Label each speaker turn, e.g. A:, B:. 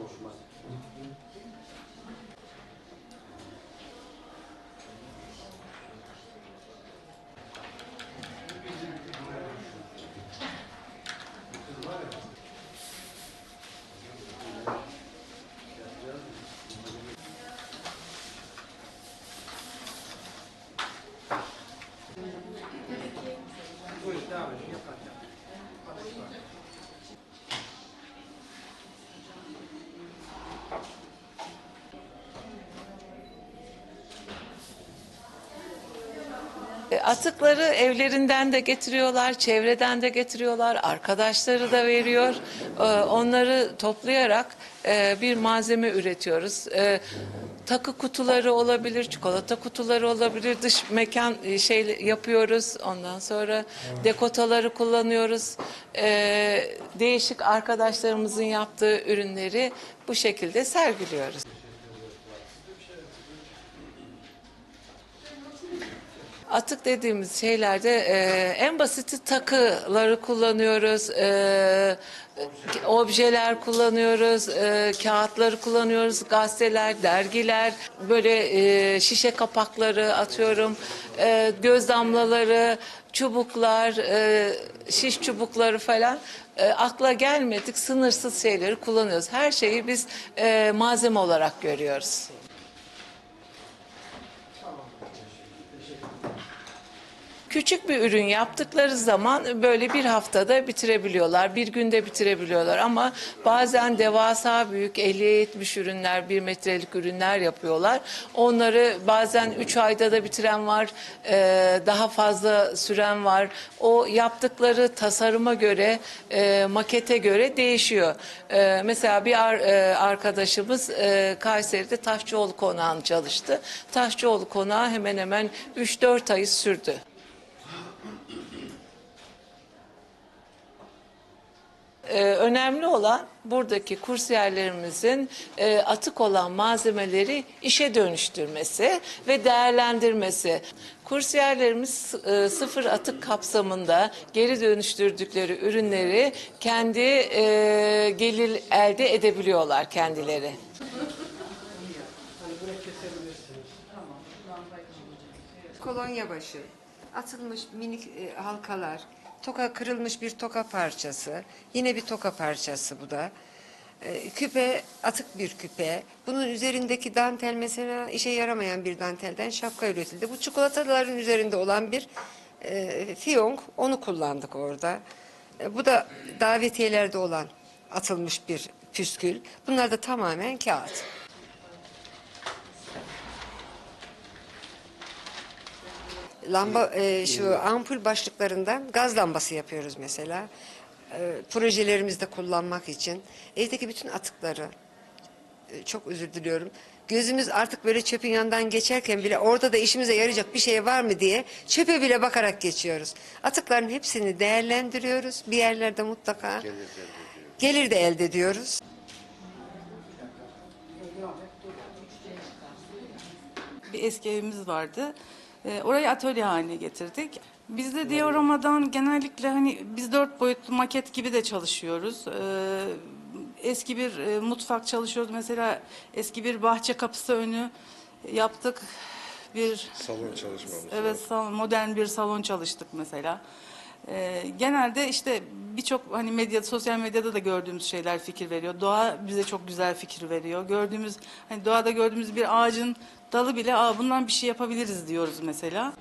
A: konuşma. Thank
B: you. Atıkları evlerinden de getiriyorlar, çevreden de getiriyorlar, arkadaşları da veriyor. E, Onları toplayarak e, bir malzeme üretiyoruz. E, Takı kutuları olabilir, çikolata kutuları olabilir, dış mekan e, şey yapıyoruz. Ondan sonra dekotaları kullanıyoruz. E, Değişik arkadaşlarımızın yaptığı ürünleri bu şekilde sergiliyoruz. Atık dediğimiz şeylerde e, en basiti takıları kullanıyoruz, e, objeler kullanıyoruz, e, kağıtları kullanıyoruz, gazeteler, dergiler, böyle e, şişe kapakları atıyorum, e, göz damlaları, çubuklar, e, şiş çubukları falan e, akla gelmedik sınırsız şeyleri kullanıyoruz. Her şeyi biz e, malzeme olarak görüyoruz. Küçük bir ürün yaptıkları zaman böyle bir haftada bitirebiliyorlar, bir günde bitirebiliyorlar ama bazen devasa büyük 50-70 ürünler, bir metrelik ürünler yapıyorlar. Onları bazen 3 ayda da bitiren var, e, daha fazla süren var. O yaptıkları tasarıma göre, e, makete göre değişiyor. E, Mesela bir ar- arkadaşımız Kayseri'de Taşçıoğlu Konağı'nı çalıştı. Taşçıoğlu Konağı hemen hemen 3-4 ayı sürdü. Ee, önemli olan buradaki kursiyerlerimizin e, atık olan malzemeleri işe dönüştürmesi ve değerlendirmesi. Kursiyerlerimiz e, sıfır atık kapsamında geri dönüştürdükleri ürünleri kendi e, gelir elde edebiliyorlar kendileri.
C: kolonya başı, atılmış minik e, halkalar, toka kırılmış bir toka parçası, yine bir toka parçası bu da. E, küpe, atık bir küpe. Bunun üzerindeki dantel mesela işe yaramayan bir dantelden şapka üretildi. Bu çikolataların üzerinde olan bir e, fiyonk, onu kullandık orada. E, bu da davetiyelerde olan atılmış bir püskül. Bunlar da tamamen kağıt. Lamba e, şu ampul başlıklarından gaz lambası yapıyoruz mesela. E, projelerimizde kullanmak için. Evdeki bütün atıkları e, çok özür diliyorum. Gözümüz artık böyle çöpün yanından geçerken bile orada da işimize yarayacak bir şey var mı diye çöpe bile bakarak geçiyoruz. Atıkların hepsini değerlendiriyoruz. Bir yerlerde mutlaka gelir de elde ediyoruz.
D: bir eski evimiz vardı. E, orayı atölye haline getirdik. Biz de diorama'dan genellikle hani biz dört boyutlu maket gibi de çalışıyoruz. E, eski bir e, mutfak çalışıyoruz. Mesela eski bir bahçe kapısı önü yaptık. Bir
E: Salon çalışmamız.
D: Evet, salon, modern bir salon çalıştık mesela. Ee, genelde işte birçok hani medya, sosyal medyada da gördüğümüz şeyler fikir veriyor. Doğa bize çok güzel fikir veriyor. Gördüğümüz, hani doğada gördüğümüz bir ağacın dalı bile, Aa, bundan bir şey yapabiliriz diyoruz mesela.